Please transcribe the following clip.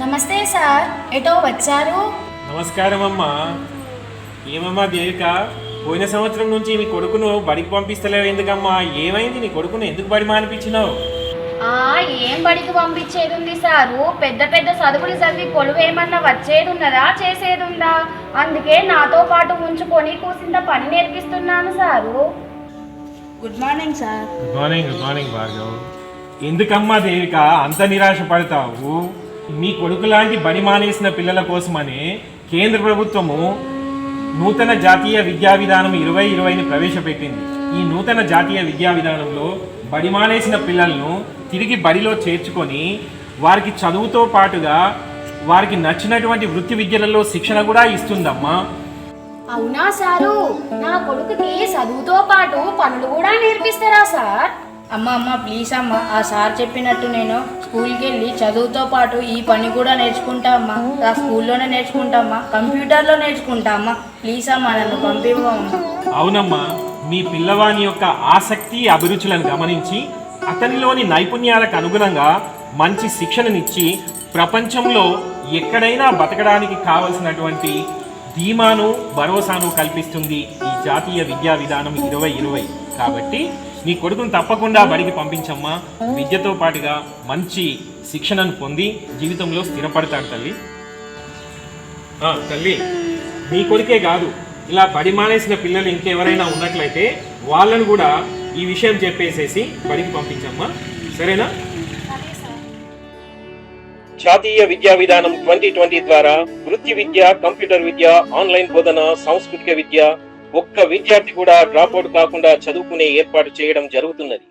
నమస్తే సార్ ఎటో వచ్చారు? నమస్కారం అమ్మా ఏమమ్మా దేవిక? పోయిన సంవత్సరం నుంచి నీ కొడుకును బడికి పంపిస్తలేవు ఎందుకమ్మా? ఏమైంది? నీ కొడుకును ఎందుకు బడి మానిపించినావు? ఆ ఏం బడికి పంపించేది ఉంది సారు? పెద్ద పెద్ద చదువులు చదివి కొలువు ఏమన్నా వచ్చేది ఉన్నదా చేసేది ఉందా అందుకే నాతో పాటు ఉంచుకొని కూసింత పని నేర్పిస్తున్నాను sir. Good morning sir. Good morning good morning Bhargav. ఎందుకమ్మా దేవిక? అంత నిరాశ పడతావు మీ కొడుకు లాంటి బడి మానేసిన పిల్లల కోసమని కేంద్ర ప్రభుత్వము నూతన జాతీయ విద్యా విధానం ఇరవై ఇరవైని ప్రవేశపెట్టింది. ఈ నూతన జాతీయ విద్యా విధానంలో బడి మానేసిన పిల్లలను తిరిగి బడిలో చేర్చుకొని వారికి చదువుతో పాటుగా వారికి నచ్చినటువంటి వృత్తి విద్యలలో శిక్షణ కూడా ఇస్తుందమ్మా. అవునా సారు? నా కొడుకుకి చదువుతో పాటు పనులు కూడా నేర్పిస్తారా సార్? అమ్మ అమ్మ ప్లీజ్ అమ్మ ఆ సార్ చెప్పినట్టు నేను స్కూల్కి వెళ్ళి చదువుతో పాటు ఈ పని కూడా నేర్చుకుంటా అమ్మా. ఆ స్కూల్లోనే నేర్చుకుంటా అమ్మా. కంప్యూటర్లో నేర్చుకుంటా అమ్మా. ప్లీజ్ అమ్మా నన్ను పంపివ్వమ్మా అవునమ్మా మీ పిల్లవాని యొక్క ఆసక్తి అభిరుచులను గమనించి అతనిలోని నైపుణ్యాలకు అనుగుణంగా మంచి శిక్షణనిచ్చి ప్రపంచంలో ఎక్కడైనా బతకడానికి కావలసినటువంటి ధీమాను భరోసాను కల్పిస్తుంది ఈ జాతీయ విద్యా విధానం ఇరవై ఇరవై. కాబట్టి నీ కొడుకును తప్పకుండా బడికి పంపించమ్మా. విద్యతో పాటుగా మంచి శిక్షణను పొంది జీవితంలో స్థిరపడతాడు తల్లి. ఆ, తల్లి నీ కొడుకే కాదు. ఇలా బడి మానేసిన పిల్లలు ఇంకెవరైనా ఉన్నట్లయితే వాళ్ళను కూడా ఈ విషయం చెప్పేసేసి బడికి పంపించమ్మా. సరేనా? జాతీయ విద్యా విధానం ట్వంటీ ట్వంటీ ద్వారా వృత్తి విద్య కంప్యూటర్ విద్య ఆన్లైన్ బోధన సాంస్కృతిక విద్య ఒక్క విద్యార్థి కూడా డ్రాప్ అవుట్ కాకుండా చదువుకునే ఏర్పాటు చేయడం జరుగుతున్నది.